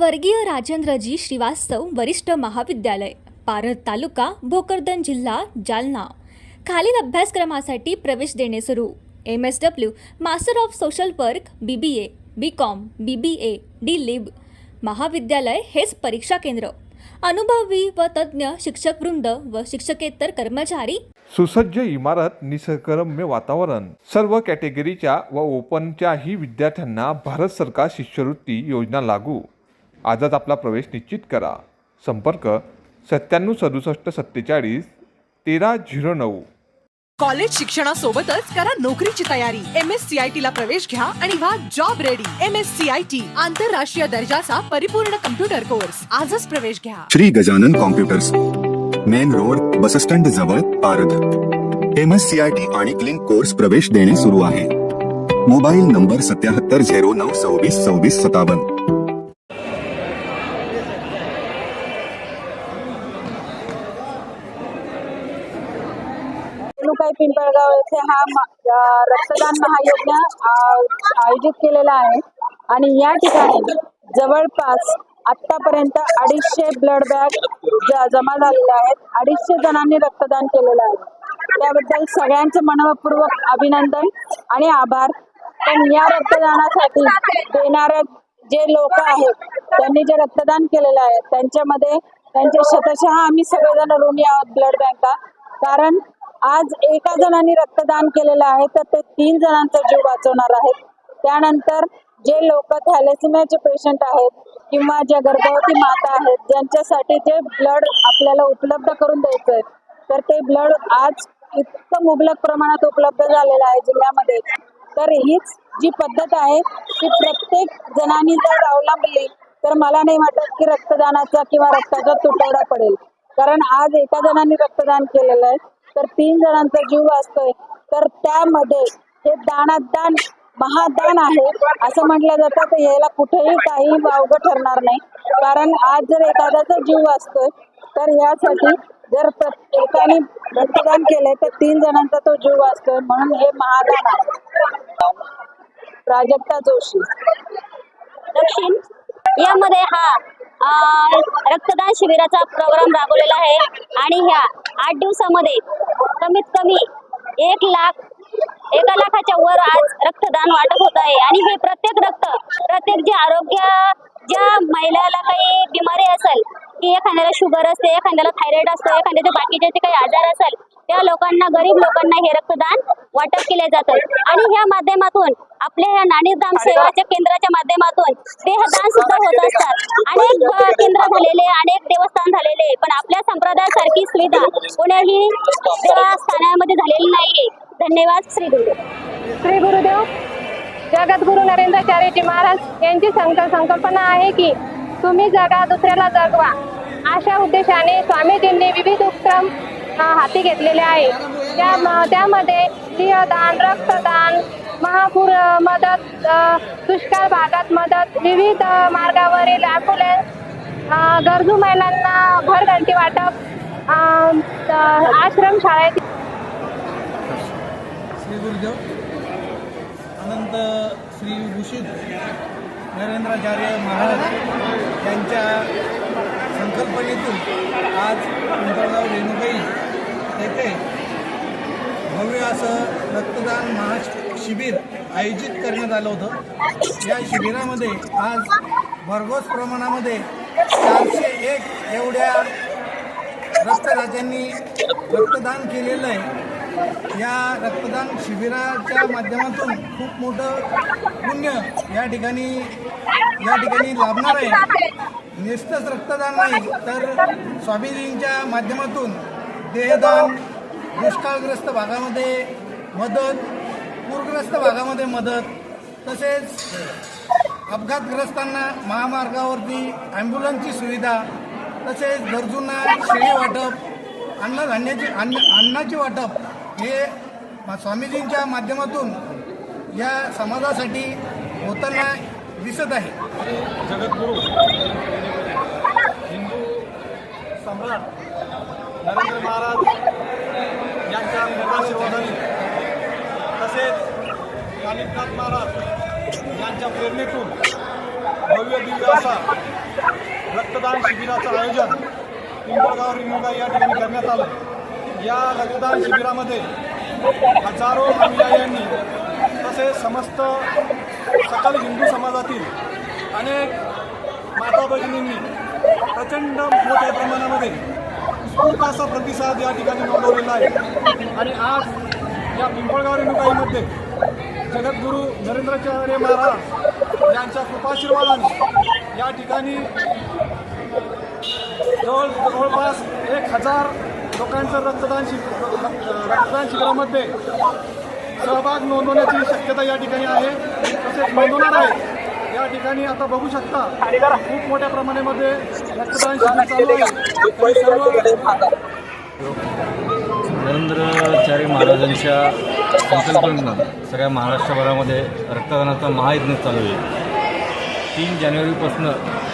स्वर्गीय राजेंद्रजी श्रीवास्तव वरिष्ठ महाविद्यालय पारध तालुका भोकरदन जिल्हा जालना. खालील अभ्यासक्रमासाठी प्रवेश देणे सुरू. M S W master of social work B B A B com B B A D lib महाविद्यालय हेच परीक्षा केंद्र. अनुभवी व तज्ज्ञ शिक्षकवृंद व शिक्षकेतर कर्मचारी. सुसज्ज इमारत निसर्गरम्य वातावरण. सर्व कॅटेगरीच्या व ओपनच्याही विद्यार्थ्यांना भारत सरकार शिष्यवृत्ती योजना लागू. आजच आपला प्रवेश निश्चित करा. संपर्क सत्त्याण्णव सदुसष्ट सत्तेचाळीस तेरा झिरो नऊ. कॉलेज शिक्षणासोबतच करा नोकरीची तयारी. M S C I T ला प्रवेश घ्या आणि व्हा job ready M S C I T आंतरराष्ट्रीय दर्जाचा परिपूर्ण कम्प्युटर कोर्स आजच प्रवेश घ्या. Shri Gajanan computers main road bus stand जवळ Paradh M S C I T आणि क्लिंक कोर्स प्रवेश देणे सुरू आहे. मोबाईल नंबर सत्याहत्तर झिरो नऊ सव्वीस सव्वीस सत्तावन्न. तालुका पिंपळगाव येथे हा रक्तदान महायज्ञ आयोजित केलेला आहे. आणि या ठिकाणी जवळपास आतापर्यंत अडीचशे ब्लड बॅग जमा झालेल्या आहेत. अडीचशे जणांनी रक्तदान केलेलं आहे. त्याबद्दल सगळ्यांचं मनपूर्वक अभिनंदन आणि आभार. पण या रक्तदानासाठी देणारे जे लोक आहेत त्यांनी जे रक्तदान केलेलं आहे त्यांच्यामध्ये त्यांचे शतशः आम्ही सगळेजण ऋणी आहोत ब्लड बँका कारण आज एका जणांनी रक्तदान केलेलं आहे तर ते तीन जणांचा जीव वाचवणार आहेत. त्यानंतर जे लोक थॅलेसिमियाचे पेशंट आहेत किंवा ज्या गर्भवती माता आहेत ज्यांच्यासाठी जे ब्लड आपल्याला उपलब्ध करून द्यायचं आहे तर ते ब्लड आज इतकं मुबलक प्रमाणात उपलब्ध झालेलं आहे जिल्ह्यामध्ये. तर हीच जी पद्धत आहे ती प्रत्येक जणांनी जर अवलंबली तर मला नाही वाटत की रक्तदानाचा किंवा रक्ताचा तुटवडा पडेल. कारण आज एका जणांनी रक्तदान केलेलं आहे तर तीन जणांचा जीव वाचतोय. तर त्यामध्ये हे दानादान महादान आहे असं म्हटलं जातं. तर याला कुठेही काही वावगं ठरणार नाही. कारण आज जर एखाद्याचा जीव वाचतोय तर यासाठी जर प्रत्येकाने एकाने रक्तदान केलंय तर तीन जणांचा तो जीव वाचतोय. म्हणून हे महादान आहे. प्राजक्ता जोशी. दक्षिण यामध्ये हा रक्तदान शिबिराचा प्रोग्राम राबवलेला आहे. आणि ह्या आठ दिवसामध्ये कमीत कमी एक लाख एका लाखाच्या वर आज रक्तदान वाटप होत आहे. आणि हे प्रत्येक रक्त प्रत्येक जे आरोग्य ज्या महिलाला काही बिमारी असेल की एखाद्याला शुगर असते एखाद्याला थायरॉइड असतो एखाद्याचे बाकीचे जे काही आजार असेल त्या लोकांना गरीब लोकांना हे रक्तदान वाटप केले जातं. आणि ह्या माध्यमातून आपल्या ह्या नाणीदान सेवाच्या केंद्राच्या माध्यमातून देहदान सुद्धा होत असतात. अनेक केंद्र झालेले अनेक देवस्थान झालेले पण आपल्या संप्रदायासारखी सुविधा कोण्याही देवस्थानामध्ये झालेली नाहीये. धन्यवाद श्री गुरु श्री गुरुदेव जगद्गुरु नरेंद्राचार्यजी महाराज यांची संक संकल्पना आहे की तुम्ही जगा दुसऱ्याला जगवा. अशा उद्देशाने स्वामीजींनी विविध उपक्रम हाती घेतलेले आहे त्या त्यामध्ये देहदान रक्तदान महापूर मदत दुष्काळ भागात मदत विविध मार्गावरील ॲम्ब्युलन्स गरजू महिलांना भरघंटी वाटप आश्रम शाळेत श्री गुरुदेव अनंत श्री भूषित नरेंद्राचार्य महाराज यांच्या संकल्पनेतून आज पिंपळगाव रेणुकाई येथे भव्य असं रक्तदान शिबिर आयोजित करण्यात आलं होतं. या शिबिरामध्ये आज भरघोस प्रमाणामध्ये चारशे एक एवढ्या रक्तदात्यांनी रक्तदान केलेलं आहे. या रक्तदान शिबिराच्या माध्यमातून खूप मोठं पुण्य या ठिकाणी या ठिकाणी लाभणार आहे. नुसतंच रक्तदान नाही तर स्वामीजींच्या माध्यमातून देहदान दुष्काळग्रस्त भागामध्ये मदत पूरग्रस्त भागामध्ये मदत तसेच अपघातग्रस्तांना महामार्गावरती ॲम्ब्युलन्सची सुविधा तसेच गरजूंना शेळी वाटप अन्नधान्याची अन्न अन्नाची वाटप हे स्वामीजींच्या माध्यमातून या समाजासाठी होताना दिसत आहे. जगद्गुरू हिंदू सम्राट नरेंद्र महाराज यांच्या कृपाशीर्वादाने तसेच कानिकनाथ महाराज यांच्या प्रेरणेतून भव्य दिव्य असा रक्तदान शिबिराचं आयोजन पिंपळगाव रिंगणगाव या ठिकाणी करण्यात आलं. या रक्तदान शिबिरामध्ये हजारो अनुयायांनी तसेच समस्त सकल हिंदू समाजातील अनेक माता भगिनींनी प्रचंड मोठ्या प्रमाणामध्ये खूप असा प्रतिसाद या ठिकाणी नोंदवलेला आहे. आणि आज या पिंपळगाव रेणुकाईमध्ये जगद्गुरू नरेंद्राचार्य महाराज यांच्या कृपाशीर्वादाने या ठिकाणी जवळ जवळपास एक हजार लोकांचं रक्तदान शिबिर रक्तदान शिबिरामध्ये सहभाग नोंदवण्याची शक्यता या ठिकाणी आहे. तसेच नोंदवणार आहे या ठिकाणी आता बघू शकता खूप मोठ्या प्रमाणामध्ये रक्तदान शिबिर चालू आहे. सर्व नरेंद्रचार्य महाराजांच्या संकल्पनेनं सगळ्या महाराष्ट्रभरामध्ये रक्तदानाचा महायज्ञ चालू आहे. तीन जानेवारीपासून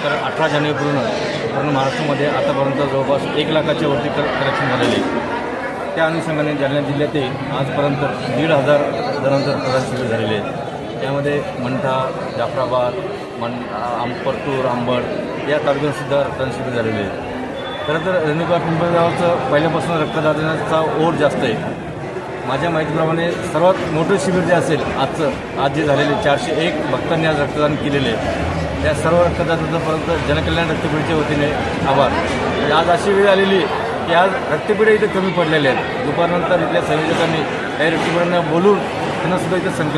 तर अठरा जानेवारीपर्यंत पूर्ण महाराष्ट्रामध्ये आतापर्यंत जवळपास एक लाखाच्या वरती कर कलेक्शन झालेले आहे. त्या अनुषंगाने जालना जिल्ह्यातही आजपर्यंत दीड हजार जणांचं रक्तदान शिबिर झालेले आहे. त्यामध्ये मंठा जाफराबाद मन आम परतूर आंबड या तालुक्यातसुद्धा रक्तदान शिबिर झालेले आहे. खरं तर रेणुका पिंपळगावचं पहिल्यापासून रक्तदानाचा ओढ जास्त आहे. माझ्या माहितीप्रमाणे सर्वात मोठं शिबिर जे असेल आजचं आज जे झालेले चारशे एक भक्तांनी आज रक्तदान केलेले आहे. त्या सर्व रक्तदानापर्यंत जनकल्याण रक्तपेढीच्या वतीने आभार. आणि आज अशी वेळ आलेली की आज रक्तपेढ्या इथे कमी पडलेल्या आहेत. दुपारनंतर इथल्या संयोजकांनी काही रक्तपेढ्यांना बोलून त्यांना सुद्धा इथं संकलन